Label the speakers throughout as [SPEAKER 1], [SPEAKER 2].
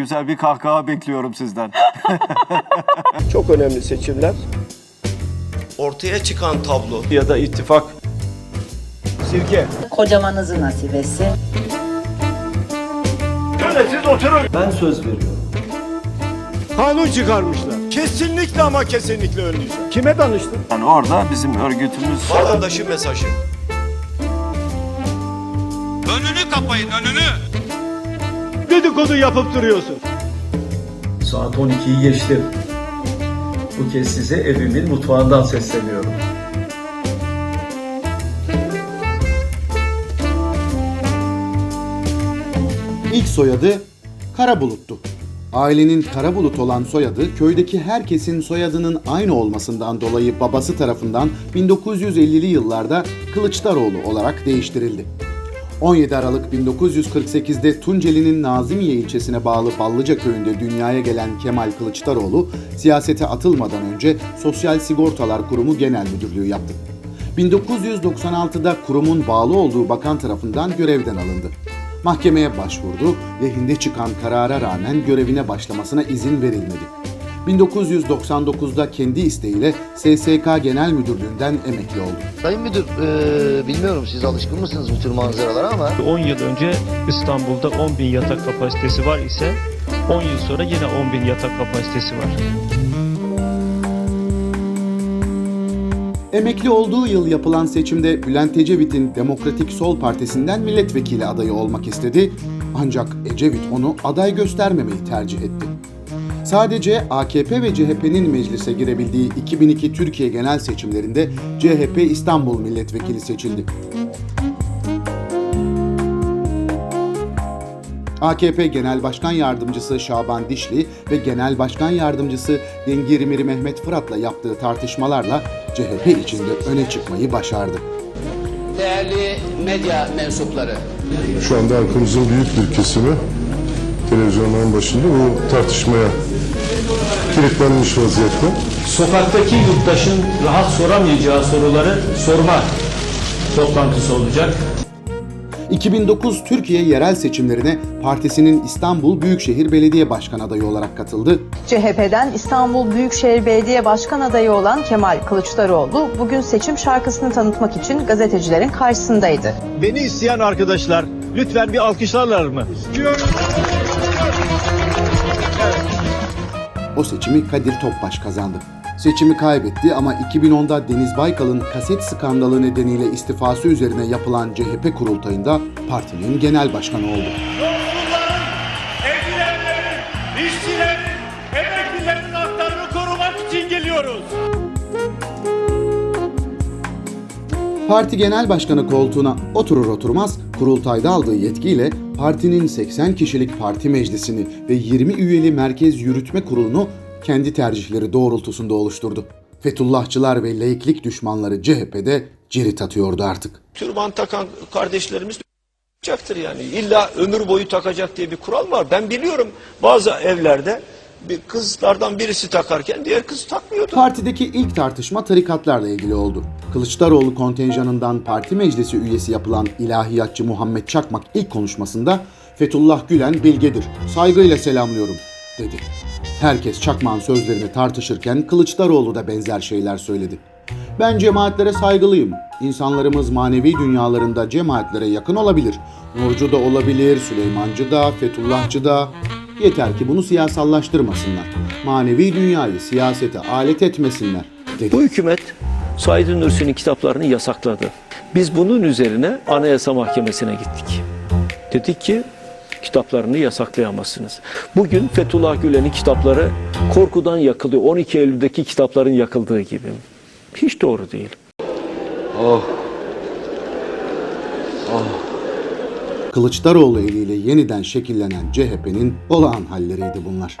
[SPEAKER 1] Güzel bir kahkaha bekliyorum sizden.
[SPEAKER 2] Çok önemli seçimler.
[SPEAKER 3] Ortaya çıkan tablo
[SPEAKER 2] Ya da ittifak. Sirke.
[SPEAKER 4] kocamanızı nasip etsin.
[SPEAKER 2] Ben söz veriyorum. Kanun çıkarmışlar. Kesinlikle ama kesinlikle önleyeceğim. Kime danıştın?
[SPEAKER 1] Yani orada bizim örgütümüz
[SPEAKER 3] vatandaşın mesajı.
[SPEAKER 5] Önünü kapayın önünü.
[SPEAKER 2] Dedikodu yapıp duruyorsun.
[SPEAKER 6] Saat 12'yi geçti. Bu kez size evimin mutfağından sesleniyorum.
[SPEAKER 7] İlk soyadı Karabulut'tu. Ailenin Karabulut olan soyadı köydeki herkesin soyadının aynı olmasından dolayı babası tarafından 1950'li yıllarda Kılıçdaroğlu olarak değiştirildi. 17 Aralık 1948'de Tunceli'nin Nazimiye ilçesine bağlı Ballıca köyünde dünyaya gelen Kemal Kılıçdaroğlu siyasete atılmadan önce Sosyal Sigortalar Kurumu Genel Müdürlüğü yaptı. 1996'da kurumun bağlı olduğu bakan tarafından görevden alındı. Mahkemeye başvurdu, lehinde çıkan karara rağmen görevine başlamasına izin verilmedi. 1999'da kendi isteğiyle SSK Genel Müdürlüğü'nden emekli oldu.
[SPEAKER 8] Sayın Müdür, eee, bilmiyorum siz alışkın mısınız bu tür manzaralara ama
[SPEAKER 9] 10 yıl önce İstanbul'da 10 bin yatak kapasitesi var ise 10 yıl sonra yine 10 bin yatak kapasitesi var.
[SPEAKER 7] Emekli olduğu yıl yapılan seçimde Bülent Ecevit'in Demokratik Sol Partisi'nden milletvekili adayı olmak istedi. Ancak Ecevit onu aday göstermemeyi tercih etti. Sadece AKP ve CHP'nin meclise girebildiği 2002 Türkiye genel seçimlerinde CHP İstanbul milletvekili seçildi. AKP Genel Başkan Yardımcısı Şaban Dişli ve Genel Başkan Yardımcısı Dengir Miri Mehmet Fırat'la yaptığı tartışmalarla CHP içinde öne çıkmayı başardı.
[SPEAKER 10] Değerli medya mensupları,
[SPEAKER 11] Şu anda halkımızın büyük bir kesimi televizyonların başında bu tartışmaya kilitlenmiş vaziyette.
[SPEAKER 5] Sokaktaki yurttaşın rahat soramayacağı soruları sorma toplantısı olacak.
[SPEAKER 7] 2009 Türkiye yerel seçimlerine partisinin İstanbul Büyükşehir Belediye Başkan adayı olarak katıldı.
[SPEAKER 4] CHP'den İstanbul Büyükşehir Belediye Başkan adayı olan Kemal Kılıçdaroğlu bugün seçim şarkısını tanıtmak için gazetecilerin karşısındaydı.
[SPEAKER 2] Beni isteyen arkadaşlar lütfen bir alkışlarlar mı?
[SPEAKER 7] O seçimi Kadir Topbaş kazandı. Seçimi kaybetti ama 2010'da Deniz Baykal'ın kaset skandalı nedeniyle istifası üzerine yapılan CHP kurultayında partinin genel başkanı oldu.
[SPEAKER 2] Evlilerin, işçilerin, emeklilerin haklarını korumak için geliyoruz.
[SPEAKER 7] Parti genel başkanı koltuğuna oturur oturmaz kurultayda aldığı yetkiyle partinin 80 kişilik parti meclisini ve 20 üyeli merkez yürütme kurulunu kendi tercihleri doğrultusunda oluşturdu. Fethullahçılar ve laiklik düşmanları CHP'de cirit atıyordu artık.
[SPEAKER 3] Türban takan kardeşlerimiz takacaktır yani. İlla ömür boyu takacak diye bir kural var. Ben biliyorum bazı evlerde bir kızlardan birisi takarken diğer kız takmıyordu.
[SPEAKER 7] Partideki ilk tartışma tarikatlarla ilgili oldu. Kılıçdaroğlu kontenjanından parti meclisi üyesi yapılan ilahiyatçı Muhammed Çakmak ilk konuşmasında Fethullah Gülen bilgedir, saygıyla selamlıyorum dedi. Herkes Çakmak'ın sözlerini tartışırken Kılıçdaroğlu da benzer şeyler söyledi. Ben cemaatlere saygılıyım. İnsanlarımız manevi dünyalarında cemaatlere yakın olabilir. Nurcu da olabilir, Süleymancı da, Fethullahçı da. Yeter ki bunu siyasallaştırmasınlar. Manevi dünyayı siyasete alet etmesinler dedi.
[SPEAKER 6] Bu hükümet Said Nursi'nin kitaplarını yasakladı. Biz bunun üzerine Anayasa Mahkemesi'ne gittik. Dedik ki kitaplarını yasaklayamazsınız. Bugün Fethullah Gülen'in kitapları korkudan yakılıyor. 12 Eylül'deki kitapların yakıldığı gibi. Hiç doğru değil.
[SPEAKER 7] Kılıçdaroğlu eliyle yeniden şekillenen CHP'nin olağan halleriydi bunlar.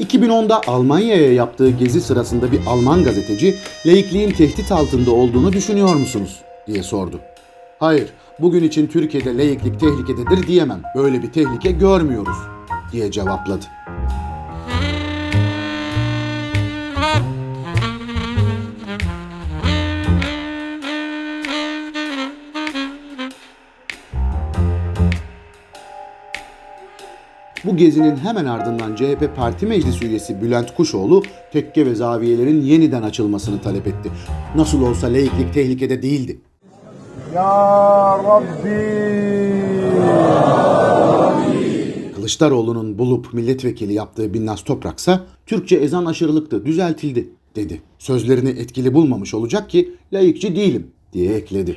[SPEAKER 7] 2010'da Almanya'ya yaptığı gezi sırasında bir Alman gazeteci laikliğin tehdit altında olduğunu düşünüyor musunuz diye sordu. Hayır, bugün için Türkiye'de laiklik tehlikededir diyemem. Böyle bir tehlike görmüyoruz diye cevapladı. Gezinin hemen ardından CHP Parti Meclisi üyesi Bülent Kuşoğlu tekke ve zaviyelerin yeniden açılmasını talep etti. Nasıl olsa laiklik tehlikede değildi.
[SPEAKER 2] Ya Rabbi.
[SPEAKER 7] Kılıçdaroğlu'nun bulup milletvekili yaptığı Binnaz Topraksa Türkçe ezan aşırılıktı, düzeltildi dedi. Sözlerini etkili bulmamış olacak ki laikçi değilim diye ekledi.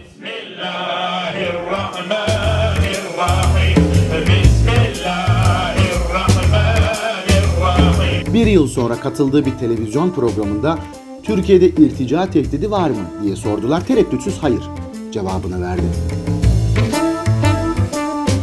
[SPEAKER 7] Bir yıl sonra katıldığı bir televizyon programında Türkiye'de irtica tehdidi var mı diye sordular. Tereddütsüz hayır cevabını verdi.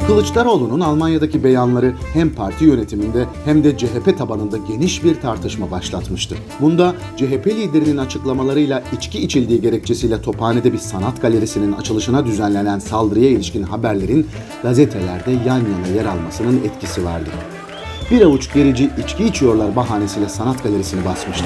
[SPEAKER 7] Kılıçdaroğlu'nun Almanya'daki beyanları hem parti yönetiminde hem de CHP tabanında geniş bir tartışma başlatmıştı. Bunda CHP liderinin açıklamalarıyla içki içildiği gerekçesiyle Tophane'de bir sanat galerisinin açılışına düzenlenen saldırıya ilişkin haberlerin gazetelerde yan yana yer almasının etkisi vardı. Bir avuç gerici içki içiyorlar bahanesiyle sanat galerisini basmıştı.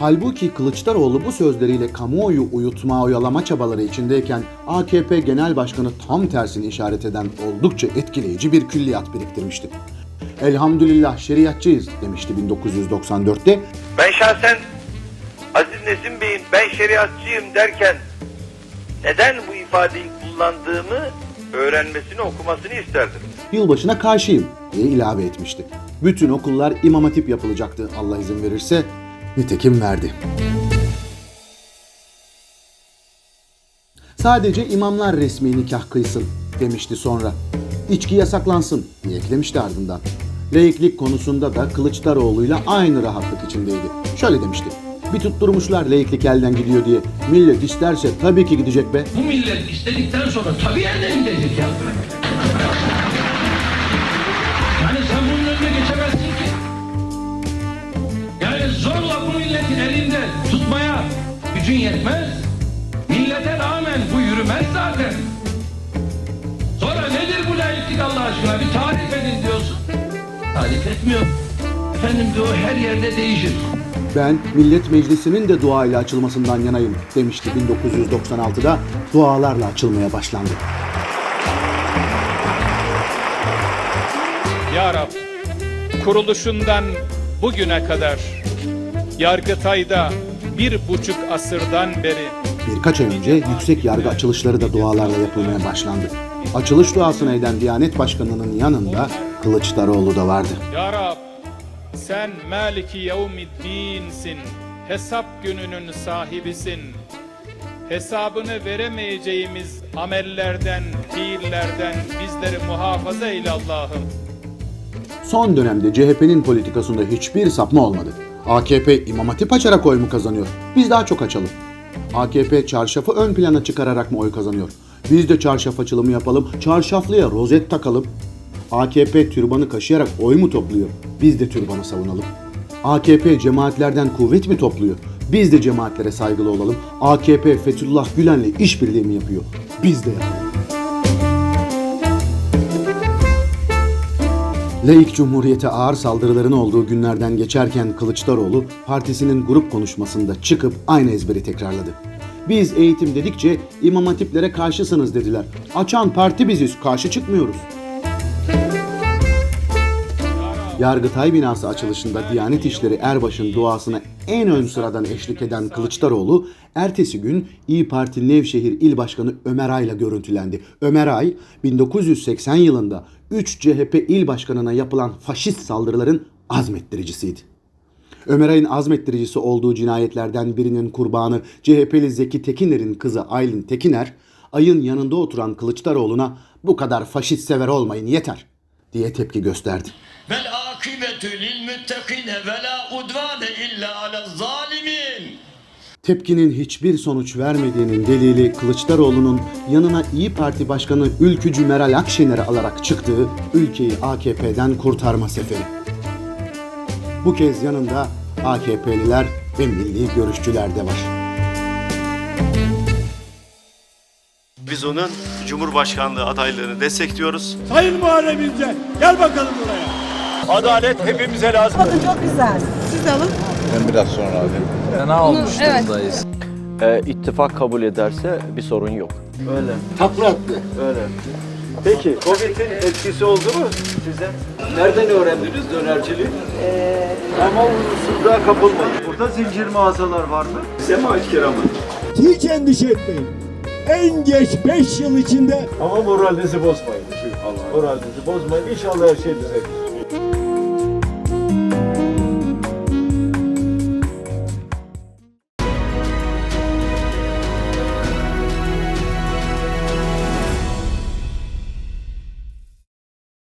[SPEAKER 7] Halbuki Kılıçdaroğlu bu sözleriyle kamuoyu uyutma, oyalama çabaları içindeyken AKP Genel Başkanı tam tersini işaret eden oldukça etkileyici bir külliyat biriktirmişti. Elhamdülillah şeriatçıyız demişti 1994'te.
[SPEAKER 12] Ben şahsen Aziz Nesin Bey'in ben şeriatçıyım derken neden bu ifadeyi kullandığımı öğrenmesini okumasını isterdim.
[SPEAKER 7] Yılbaşına karşıyım diye ilave etmişti. Bütün okullar imam hatip yapılacaktı Allah izin verirse. Nitekim verdi. Sadece imamlar resmi nikah kıysın demişti sonra. İçki yasaklansın diye eklemişti ardından. Laiklik konusunda da Kılıçdaroğlu'yla aynı rahatlık içindeydi. Şöyle demişti. Bir tutturmuşlar laiklik elden gidiyor diye. Millet isterse tabii ki gidecek be.
[SPEAKER 5] Bu millet istedikten sonra tabii elden gidecek ya. Gücün yetmez. Millete rağmen bu yürümez zaten. Sonra nedir bu layıklık Allah aşkına? Bir tarif edin diyorsun. Tarif etmiyor. Efendim diyor her yerde değişir.
[SPEAKER 7] Ben Millet Meclisi'nin de duayla açılmasından yanayım demişti 1996'da dualarla açılmaya başlandı.
[SPEAKER 5] Ya Rab, kuruluşundan bugüne kadar Yargıtay'da bir buçuk asırdan beri
[SPEAKER 7] Birkaç ay önce yüksek yargı açılışları da dualarla yapılmaya başlandı. Açılış duasını eden Diyanet Başkanı'nın yanında Kılıçdaroğlu da vardı.
[SPEAKER 5] Ya Rab, sen Maliki Yevmiddin'sin, hesap gününün sahibisin. Hesabını veremeyeceğimiz amellerden, fiillerden bizleri muhafaza eyle Allah'ım.
[SPEAKER 7] Son dönemde CHP'nin politikasında hiçbir sapma olmadı. AKP İmam Hatip açarak oy mu kazanıyor? Biz daha çok açalım. AKP çarşafı ön plana çıkararak mı oy kazanıyor? Biz de çarşaf açılımı yapalım, çarşaflıya rozet takalım. AKP türbanı kaşıyarak oy mu topluyor? Biz de türbanı savunalım. AKP cemaatlerden kuvvet mi topluyor? Biz de cemaatlere saygılı olalım. AKP Fethullah Gülen'le işbirliği mi yapıyor? Biz de yapalım. Laik Cumhuriyete ağır saldırıların olduğu günlerden geçerken Kılıçdaroğlu partisinin grup konuşmasında çıkıp aynı ezberi tekrarladı. Biz eğitim dedikçe imam hatiplere karşısınız dediler. Açan parti biziz, karşı çıkmıyoruz. Yargıtay binası açılışında Diyanet İşleri Erbaş'ın duasına en ön sıradan eşlik eden Kılıçdaroğlu, ertesi gün İyi Parti Nevşehir İl Başkanı Ömer Ay'la görüntülendi. Ömer Ay, 1980 yılında 3 CHP il başkanına yapılan faşist saldırıların azmettiricisiydi. Ömer Ay'ın azmettiricisi olduğu cinayetlerden birinin kurbanı CHP'li Zeki Tekiner'in kızı Aylin Tekiner, Ay'ın yanında oturan Kılıçdaroğlu'na bu kadar faşist sever olmayın yeter diye tepki gösterdi.
[SPEAKER 12] Vel akibetü lil müttekine ve la udvane illa ala zalimin.
[SPEAKER 7] Tepkinin hiçbir sonuç vermediğinin delili Kılıçdaroğlu'nun yanına İyi Parti Başkanı Ülkücü Meral Akşener'i alarak çıktığı ülkeyi AKP'den kurtarma seferi. Bu kez yanında AKP'liler ve milli görüşçüler de var.
[SPEAKER 2] Biz onun Cumhurbaşkanlığı adaylığını destekliyoruz.
[SPEAKER 13] Sayın Muharrem İnce gel bakalım buraya.
[SPEAKER 2] Adalet hepimize lazım.
[SPEAKER 14] Bakın çok güzel. Siz alın.
[SPEAKER 11] Ben biraz sonra abi.
[SPEAKER 14] Fena olmuş evet.
[SPEAKER 6] Ee, ittifak kabul ederse bir sorun yok.
[SPEAKER 2] Öyle.
[SPEAKER 13] Takla attı.
[SPEAKER 2] Öyle. Peki Covid'in etkisi oldu mu size? Nereden öğrendiniz dönerciliği? Ee... Ama usulda kapılmayın. Burada zincir mağazalar var mı? Bize mi ait kiramet?
[SPEAKER 13] Hiç endişe etmeyin. En geç 5 yıl içinde
[SPEAKER 2] Ama moralinizi bozmayın. Allah. Moralinizi bozmayın. İnşallah her şey düzelir.